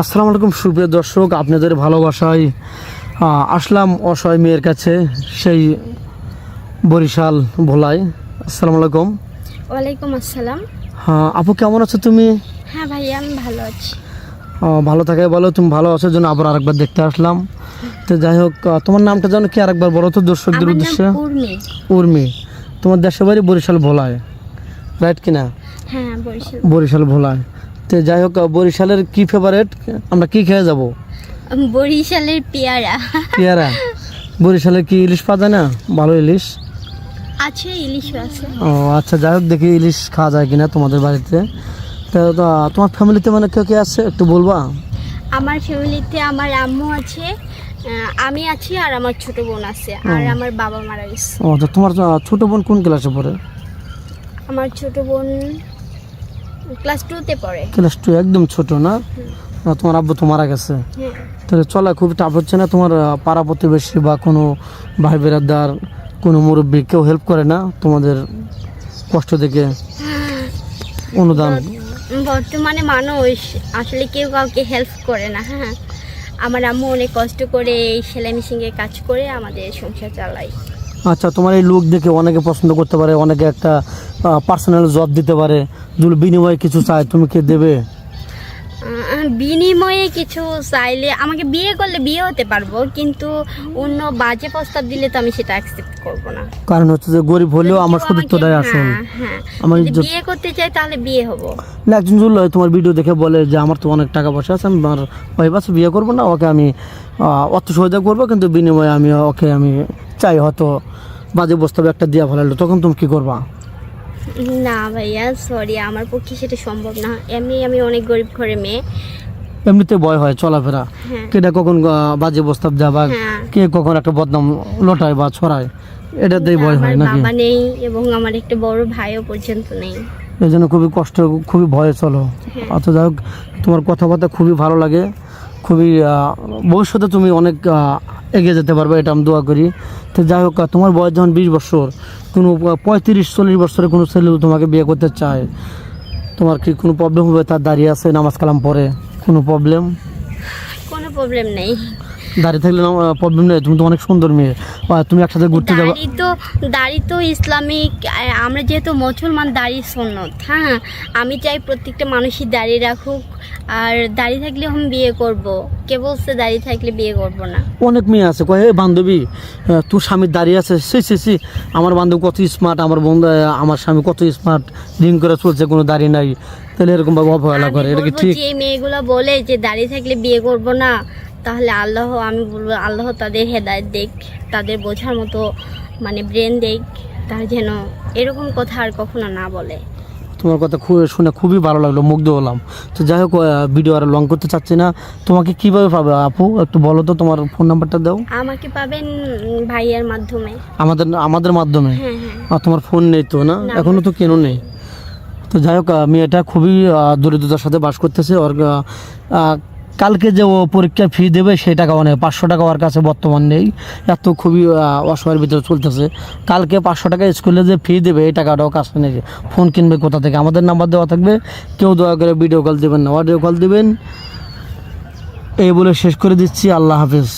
আসসালামু আলাইকুম সুপ্রিয় দর্শক আপনাদের ভালোবাসায় আসলাম অসহায় মেয়ের কাছে সেই বরিশাল ভোলায়। আসসালামু আলাইকুম। ওয়ালাইকুম আসসালাম। হ্যাঁ আপু কেমন আছো তুমি? হ্যাঁ ভাইয়া আমি ভালো আছি। ভালো থাকে বলো তুমি ভালো আছো জন্য আবার আরেকবার দেখতে আসলাম। তো যাই হোক তোমার নামটা জানো কি আরেকবার বলো তো দর্শকদের উদ্দেশ্যে? উর্মি। উর্মি। তোমার দেশের বাড়ি বরিশাল ভোলায় রাইট কিনা? হ্যাঁ বরিশাল। বরিশাল ভোলায়। তো যাই হোক বরিশালের কি ফেভারেট আমরা কি খেয়ে যাব? বরিশালের পেয়ারা। পেয়ারা? বরিশালে কি ইলিশ পাওয়া যায় না? ভালো ইলিশ? আছে ইলিশ আছে। ও আচ্ছা যাই হোক দেখি ইলিশ খাওয়া যায় কিনা তোমাদের বাড়িতে। তো তোমার ফ্যামিলিতে মানে কেউ কে আছে? একটু বলবা। আমার ফ্যামিলিতে আমার আম্মু আছে আমি আছি আর আমার ছোট বোন আছে। আর আমার বাবা মারা গেছে। ও তো তোমার ছোট বোন কোন ক্লাসে পড়ে? আমার ছোট বোন ক্লাস টুতে পড়ে। ক্লাস টু একদম ছোট না? না, তোমার আব্বু তো মারা গেছে। হ্যাঁ। তাহলে চলা খুব টাফ হচ্ছে না? তোমার পাড়া প্রতিবেশী বা কোনো ভাই বেরাদার কোনো মুরব্বী কেউ হেল্প করে না তোমাদের কষ্ট দেখে? অনুদান? বর্তমানে মানুষ আসলে কেউ কাউকে হেল্প করে না। হ্যাঁ আমার আম্মু অনেক কষ্ট করে এই সেলাই মেশিনের কাজ করে আমাদের সংসার চালায়। আচ্ছা তোমার এই লুক দেখে অনেকে পছন্দ করতে পারে অনেকে একটা পার্সোনাল জব দিতে পারে। যদি বিনিময়ে কিছু চায় তুমি কি দেবে? বিনিময়ে কিছু চাইলে আমাকে বিয়ে করলে বিয়ে হতে পারব কিন্তু অন্য বাজে প্রস্তাব দিলে তো আমি সেটা অ্যাকসেপ্ট করব না। কারণ হচ্ছে যে গরিব হলেও আমার সতীর্থটাই আমাকে- আসল হ্যাঁ, হ্যাঁ। আমার যদি বিয়ে করতে চাই তাহলে বিয়ে হব। না, একজন জুল তোমার ভিডিও দেখে বলে যে আমার তো অনেক টাকা পয়সা আছে আমি আমার ওই বাসে বিয়ে করব না ওকে আমি অর্থ সহযোগ করব কিন্তু বিনিময়ে আমি ওকে আমি চাই হয়তো বাজে প্রস্তাবে একটা দিয়া ভালো তখন তুমি কি করবা? না ভাইয়া সরি আমার পক্ষে সেটা সম্ভব না। এমনি আমি অনেক গরিব ঘরে মেয়ে। এমনিতে ভয় হয় চলাফেরা। হ্যাঁ। কেটা কখন বাজে প্রস্তাব দেয় বা হ্যাঁ। কে কখন একটা বদনাম লটায় বা ছড়ায় এটা এটাতেই ভয় হয় নাকি? বাবা নেই এবং আমার একটা বড় ভাইও পর্যন্ত নেই। এই জন্য খুবই কষ্ট খুবই ভয়ে চলো। হ্যাঁ। আচ্ছা যাই হোক তোমার কথাবার্তা খুবই ভালো লাগে। খুবই ভবিষ্যতে তুমি অনেক এগিয়ে যেতে পারবে, এটা আমি দোয়া করি। তো যাই হোক, তোমার বয়স যখন বিশ বছর, কোনো পঁয়ত্রিশ, চল্লিশ বছরে কোনো ছেলে তোমাকে বিয়ে করতে চায়, তোমার কি কোনো প্রবলেম হবে? তার দাঁড়িয়ে আছে, নামাজ কালাম পরে কোনো প্রবলেম কোনো প্রবলেম নেই। দাঁড়িয়ে থাকলে প্রবলেম নেই। তুমি তো অনেক সুন্দর মেয়ে। তুমি একসাথে ঘুরতে যাবে। দাড়ি তো দাড়ি তো ইসলামিক আমরা যেহেতু মুসলমান দাড়ি সন্ন্যত হ্যাঁ? আমি চাই প্রত্যেকটা মানুষই দাড়ি রাখুক। আর দাড়ি থাকলে আমি বিয়ে করব। কে বলছে দাড়ি থাকলে বিয়ে করব না? অনেক মেয়ে আছে। কয় "এই বান্ধবী তোর স্বামীর দাঁড়িয়ে আছে? সে সে সে আমার বান্ধব কত স্মার্ট আমার বন্ধু আমার স্বামী কত স্মার্ট রিং করে চলছে কোনো দাড়ি নাই। তাহলে এরকম ভাবে অবহেলা করে। এটা কি ঠিক? যে মেয়েগুলো বলে যে দাড়ি থাকলে বিয়ে করব না। তাহলে আল্লাহ আমি বলব আল্লাহ তাদের হেদায়ত দেখ তাদের বোঝার মতো মানে ব্রেন দেখ তার যেন এরকম কথা আর কখনো না বলে। তোমার কথা খুব শুনে খুবই ভালো লাগল মুগ্ধ হলাম। তো যাই হোক ভিডিও আর লং করতে চাচ্ছি না। তোমাকে কীভাবে পাবে আপু? একটু বলো তো তোমার ফোন নাম্বারটা দাও। আমাকে পাবেন ভাইয়ের মাধ্যমে। আমাদের আমাদের মাধ্যমে? হ্যাঁ হ্যাঁ। আর তোমার ফোন নেই তো না? এখনও তো কেন নেই। তো যাই হোক মেয়েটা খুবই দরিদ্রতার সাথে বাস করতেছে। ওর কালকে যে ও পরীক্ষা ফি দেবে সেই টাকা মানে পাঁচশো টাকা ওর কাছে বর্তমান নেই। এত খুবই অসহায়ের ভিতরে চলতেছে। কালকে পাঁচশো টাকা স্কুলে যে ফি দেবে এই টাকাটাও কাছে নেই। ফোন কিনবে কোথা থেকে? আমাদের নাম্বার দেওয়া থাকবে। কেউ দয়া করে ভিডিও কল দেবেন না। অডিও কল দেবেন। এই বলে শেষ করে দিচ্ছি। আল্লাহ হাফিজ।